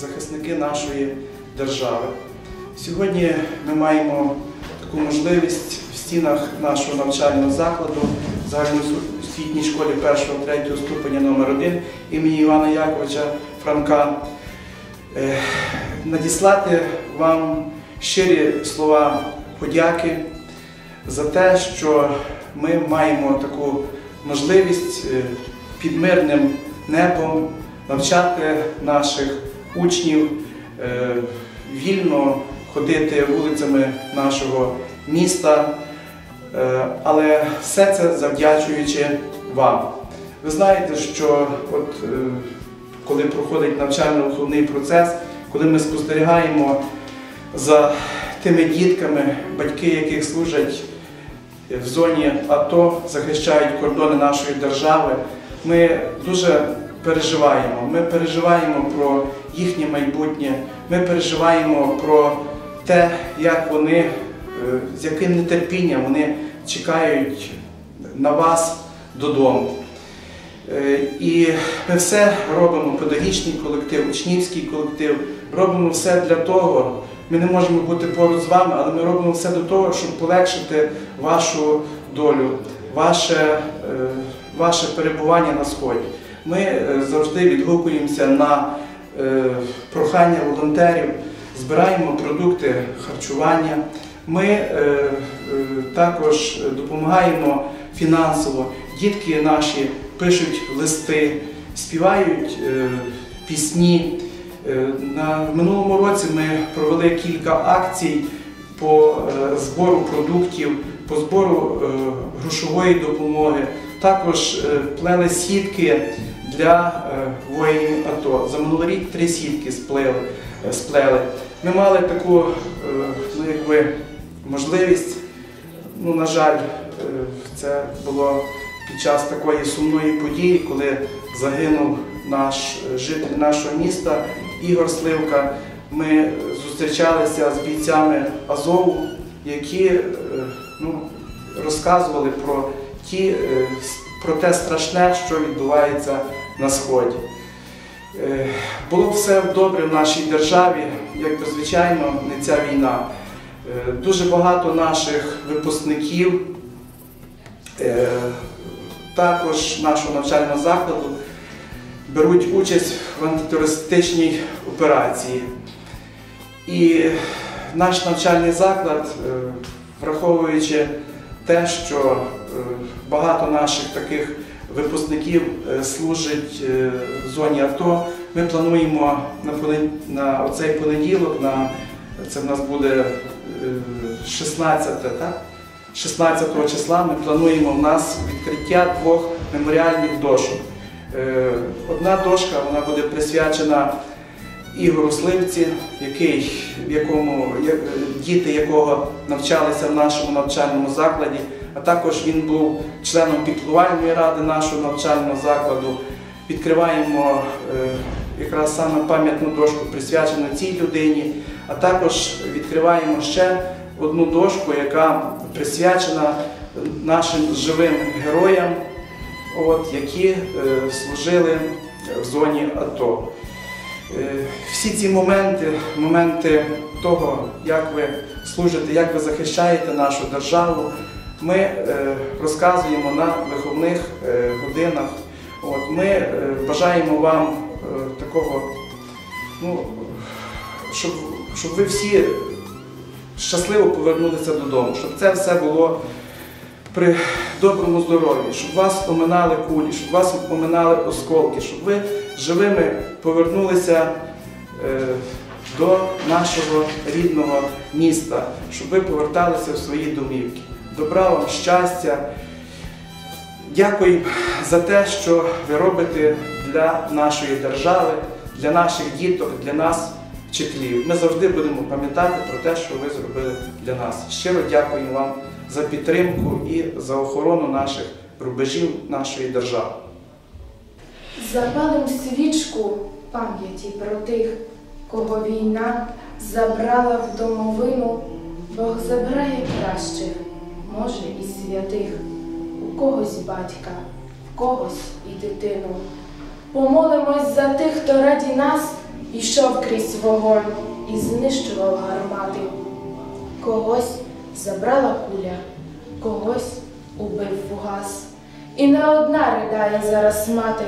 захисники нашої держави. Сьогодні ми маємо таку можливість в стінах нашого навчального закладу загальноосвітній школі 1-3 ступеня номер 1 імені Івана Яковича Франка е, надіслати вам щирі слова подяки за те, що ми маємо таку можливість е, під мирним небом навчати наших учнів е, вільно ходити вулицями нашого міста, Е, але все це завдячуючи вам. Ви знаєте, що от, е, коли проходить навчально-виховний процес, коли ми спостерігаємо за тими дітками, батьки яких служать в зоні АТО, захищають кордони нашої держави, ми дуже переживаємо. Ми переживаємо про їхнє майбутнє, ми переживаємо про те, як вони, е, з яким нетерпінням вони чекають на вас додому. Е, І ми все робимо, педагогічний колектив, учнівський колектив, робимо все для того. Ми не можемо бути поруч з вами, але ми робимо все до того, щоб полегшити вашу долю, ваше, е, ваше перебування на сході. Ми е, завжди відгукуємося на е, прохання волонтерів, збираємо продукти харчування. Ми е, також допомагаємо фінансово. Дітки наші пишуть листи, співають пісні. На минулому році ми провели кілька акцій по збору продуктів, по збору грошової допомоги. Також плели сітки для е, воїнів АТО. За минулий рік три сітки сплели, е. Ми мали таку е, ну, можливість, ну, на жаль, це було під час такої сумної події, коли загинув наш житель нашого міста Ігор Сливка. Ми зустрічалися з бійцями Азову, які ну, розказували про, ті, про те страшне, що відбувається на Сході. Е, Було все добре в нашій державі, якби звичайно, не ця війна. Е, Дуже багато наших випускників, е, також нашого навчального закладу, беруть участь в антитерористичній операції. І наш навчальний заклад, враховуючи те, що багато наших таких випускників е, служить е, в зоні АТО, ми плануємо на, оцей понеділок, це в нас буде е, 16, так? 16 числа ми плануємо в нас відкриття двох меморіальних дошок. Е, Одна дошка буде присвячена Ігору Сливці, діти якого навчалися в нашому навчальному закладі, а також він був членом піклувальної ради нашого навчального закладу. Відкриваємо е, якраз саме пам'ятну дошку, присвячену цій людині, а також відкриваємо ще одну дошку, яка присвячена нашим живим героям, які е, служили в зоні АТО. Е, Всі ці моменти, моменти того, як ви служите, як ви захищаєте нашу державу, ми е, розказуємо на виховних е, годинах. Ми е, бажаємо вам такого, ну, щоб, щоб ви всі щасливо повернулися додому, щоб це все було при доброму здоров'ї, щоб вас оминали кулі, щоб вас оминали осколки, щоб ви живими повернулися до нашого рідного міста, щоб ви поверталися в свої домівки. Добра вам, щастя. Дякую за те, що ви робите для нашої держави, для наших діток, для нас, вчителів. Ми завжди будемо пам'ятати про те, що ви зробили для нас. Щиро дякую вам за підтримку і за охорону наших рубежів нашої держави. Запалим свічку пам'яті про тих, кого війна забрала в домовину, Бог забирає кращих, може і святих, у когось батька, в когось і дитину. Помолимось за тих, хто раді нас ішов крізь вогонь і знищував гармати. Когось забрала куля, когось убив фугас. І не одна ридає зараз мати,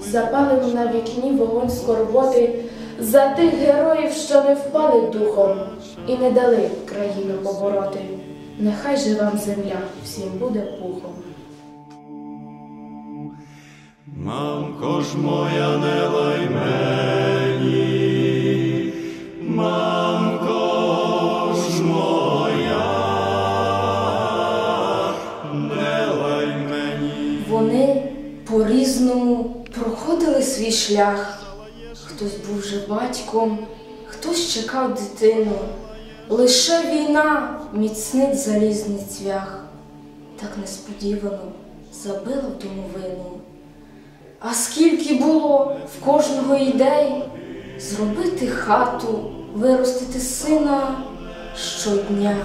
запалив на вікні вогонь скорботи за тих героїв, що не впали духом і не дали країну побороти. Нехай же вам земля всім буде пухом. Мамко ж моя не лай мені, мамко ж моя, не лай мені. Вони по-різному проходили свій шлях. Хтось був вже батьком, хтось чекав дитину. Лише війна міцнить залізний цвях, так несподівано забила в домовину. А скільки було в кожного ідей? Зробити хату, виростити сина. Щодня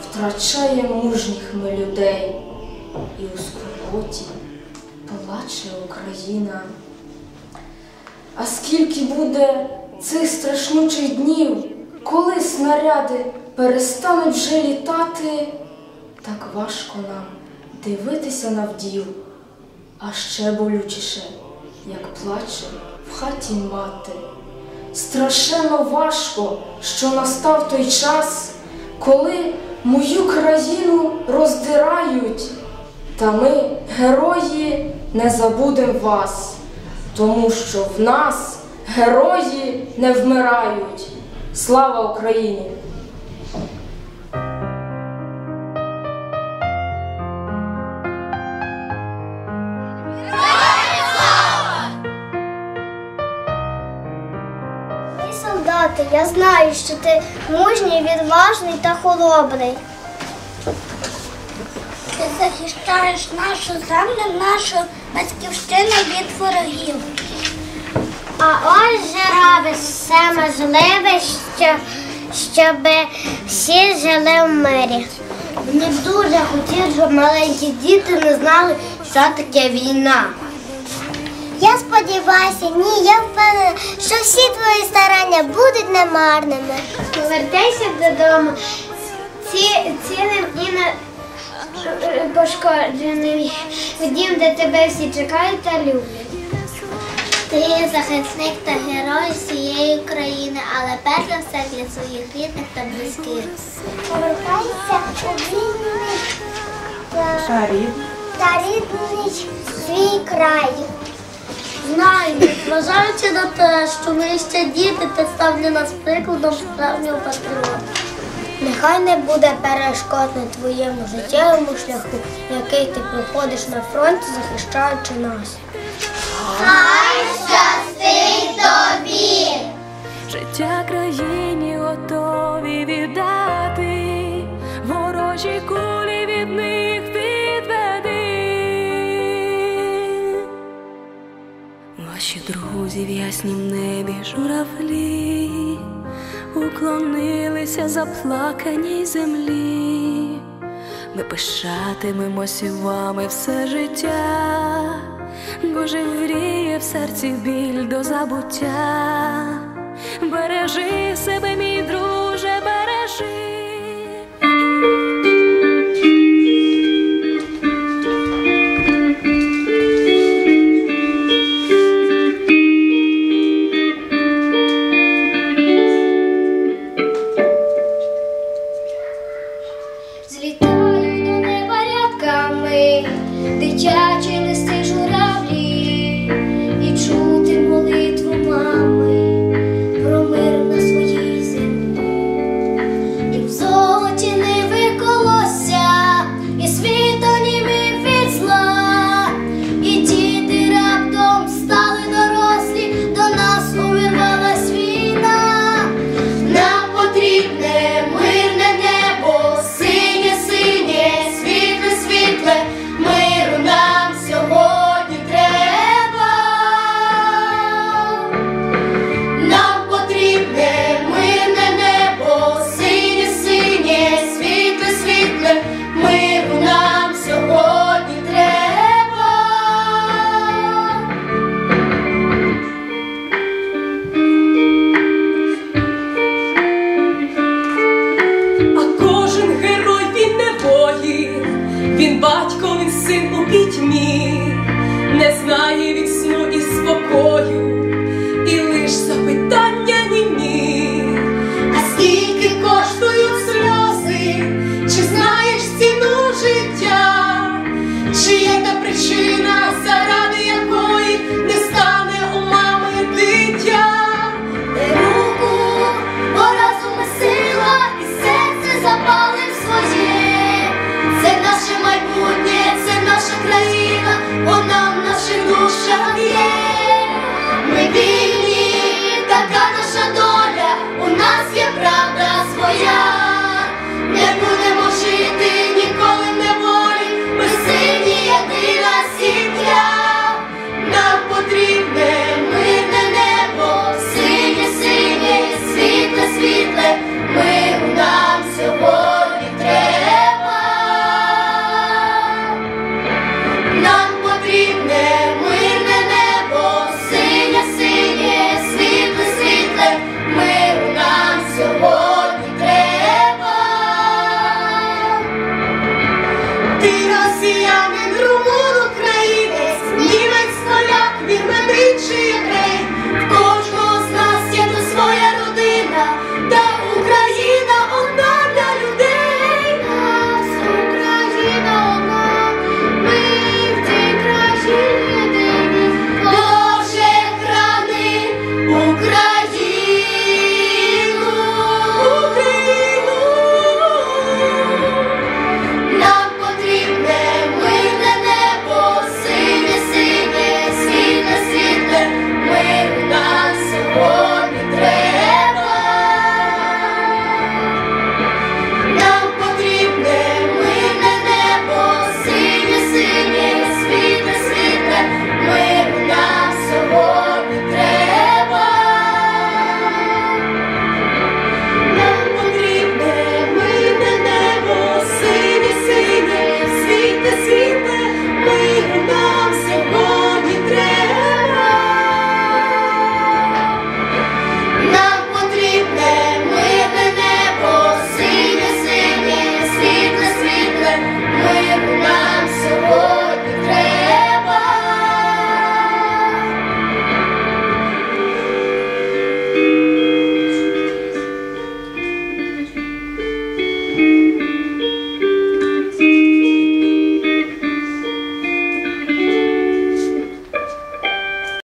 втрачає мужніх ми людей, і у скорботі плаче Україна. А скільки буде цих страшнучих днів, коли снаряди перестануть вже літати, так важко нам дивитися на вдів, а ще болючіше, як плаче в хаті мати. Страшенно важко, що настав той час, коли мою країну роздирають. Та ми, герої, не забудем вас, тому що в нас герої не вмирають. Слава Україні! Ти солдати, я знаю, що ти мужній, відважний та хоробрий. Ти захищаєш нашу землю, нашу батьківщину від ворогів. А ось все можливе, що, щоб всі жили в мирі. Мені дуже хотів, щоб маленькі діти не знали, що таке війна. Я сподіваюся, ні, я впевнена, що всі твої старання будуть немарними. Повертайся додому ці, цілим і не е, пошкодженим дім, де тебе всі чекають та люблять. Ти є захисник та герой всієї України, але перш за все для своїх рідних та близьких. Повертайся у вільний та, та рідний свій край. Знаю, зважаючи на те, що ми ще діти, ти став для нас прикладом справжнього патріота. Нехай не буде перешкод на твоєму життєвому шляху, який ти проходиш на фронті, захищаючи нас. Життя журавлі уклонилися заплаканій землі. Ми пишатимемось вами все життя, бо живріє в серці біль до забуття. Бережи себе, мій Злітають до неба рядками, дитячі